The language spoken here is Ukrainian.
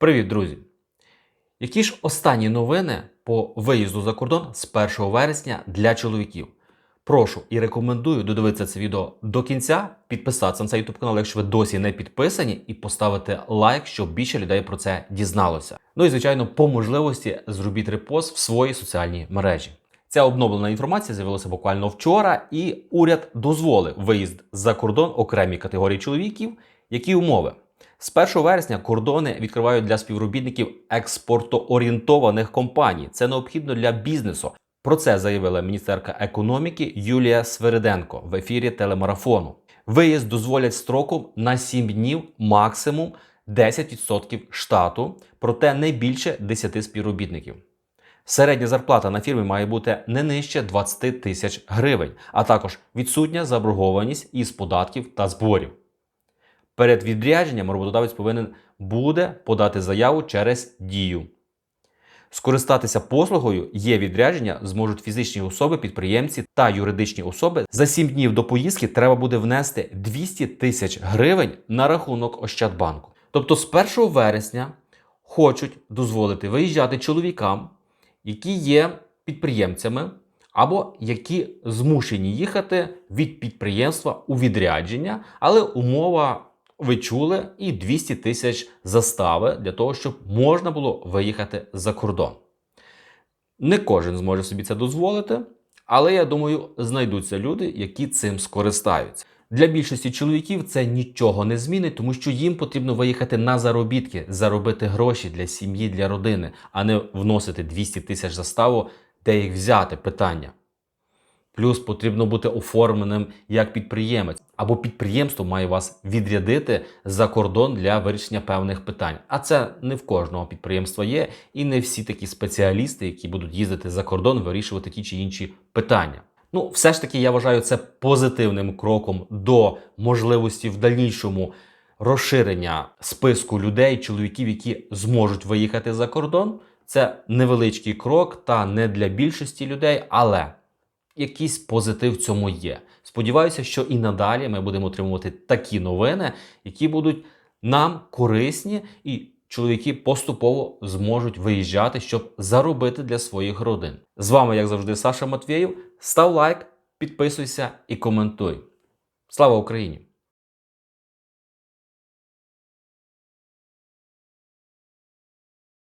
Привіт, друзі! Які ж останні новини по виїзду за кордон з 1 вересня для чоловіків? Прошу і рекомендую додивитися це відео до кінця, підписатися на цей YouTube канал, якщо ви досі не підписані, і поставити лайк, щоб більше людей про це дізналося. Ну і звичайно, по можливості зробіть репост в своїй соціальній мережі. Ця обновлена інформація з'явилася буквально вчора, і уряд дозволив виїзд за кордон окремій категорії чоловіків. Які умови? З 1 вересня кордони відкривають для співробітників експортоорієнтованих компаній. Це необхідно для бізнесу. Про це заявила міністерка економіки Юлія Свириденко в ефірі телемарафону. Виїзд дозволять строком на 7 днів, максимум 10% штату, проте не більше 10 співробітників. Середня зарплата на фірмі має бути не нижче 20 тисяч гривень, а також відсутня заборгованість із податків та зборів. Перед відрядженням роботодавець повинен буде подати заяву через дію. Скористатися послугою є відрядження зможуть фізичні особи, підприємці та юридичні особи. За 7 днів до поїздки треба буде внести 200 тисяч гривень на рахунок Ощадбанку. Тобто з 1 вересня хочуть дозволити виїжджати чоловікам, які є підприємцями або які змушені їхати від підприємства у відрядження, але умова ви чули і 200 тисяч застави для того, щоб можна було виїхати за кордон. Не кожен зможе собі це дозволити, але я думаю, знайдуться люди, які цим скористаються. Для більшості чоловіків це нічого не змінить, тому що їм потрібно виїхати на заробітки, заробити гроші для сім'ї, для родини, а не вносити 200 тисяч заставу, де їх взяти питання. Плюс потрібно бути оформленим як підприємець, або підприємство має вас відрядити за кордон для вирішення певних питань. А це не в кожного підприємства є, і не всі такі спеціалісти, які будуть їздити за кордон, вирішувати ті чи інші питання. Ну, все ж таки, я вважаю це позитивним кроком до можливості в дальнішому розширення списку людей, чоловіків, які зможуть виїхати за кордон. Це невеличкий крок, та не для більшості людей, але якийсь позитив в цьому є. Сподіваюся, що і надалі ми будемо отримувати такі новини, які будуть нам корисні, і чоловіки поступово зможуть виїжджати, щоб заробити для своїх родин. З вами, як завжди, Саша Матвєєв. Став лайк, підписуйся і коментуй. Слава Україні!